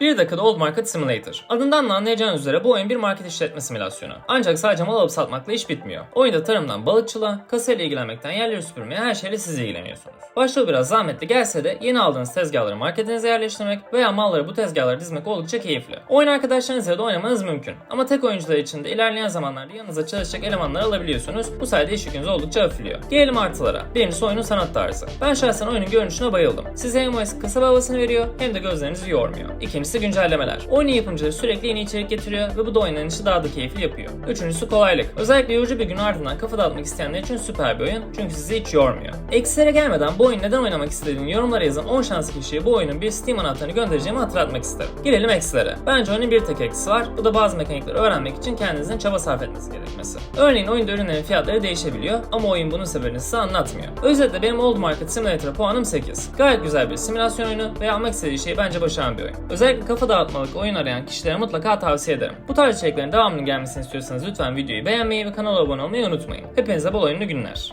1 dakikada Old Market Simulator. Adından da anlayacağınız üzere bu oyun bir market işletme simülasyonu. Ancak sadece mal alıp satmakla iş bitmiyor. Oyunda tarımdan balıkçılığa, kasayla ilgilenmekten yerleri süpürmeye her şeyle siz ilgileniyorsunuz. Başta biraz zahmetli gelse de yeni aldığınız tezgahları marketinize yerleştirmek veya malları bu tezgahlara dizmek oldukça keyifli. Oyun arkadaşlarınızla da oynamanız mümkün. Ama tek oyuncular için de ilerleyen zamanlarda yanınıza çalışacak elemanlar alabiliyorsunuz. Bu sayede iş yükünüz oldukça hafifliyor. Gelelim artılara. Birincisi oyunun sanat tarzı. Ben şahsen oyunun görünüşüne bayıldım. Size hem o eski kasaba havasını veriyor hem de gözlerinizi yormuyor. İkincisi güncellemeler. Oyunun yapımcıları sürekli yeni içerik getiriyor ve bu da oynanışı daha da keyifli yapıyor. Üçüncüsü kolaylık. Özellikle yorucu bir gün ardından kafa dağıtmak isteyenler için süper bir oyun çünkü sizi hiç yormuyor. Eksilere gelmeden bu oyunu neden oynamak istediğini yorumlara yazan 10 şanslı kişiye bu oyunun bir Steam anahtarını göndereceğimi hatırlatmak isterim. Girelim eksilere. Bence oyunun bir tek eksisi var. Bu da bazı mekanikleri öğrenmek için kendinizin çaba sarf etmesi gerekmesi. Örneğin oyunda ürünlerin fiyatları değişebiliyor ama oyun bunun sebebini size anlatmıyor. Özetle benim Old Market Simulator'a puanım 8. Gayet güzel bir simülasyon oyunu ve almak istediği şeyi bence başaran bir oyun. Özellikle kafa dağıtmalık oyun arayan kişilere mutlaka tavsiye ederim. Bu tarz içeriklerin devamının gelmesini istiyorsanız lütfen videoyu beğenmeyi ve kanala abone olmayı unutmayın. Hepinize bol oyunlu günler.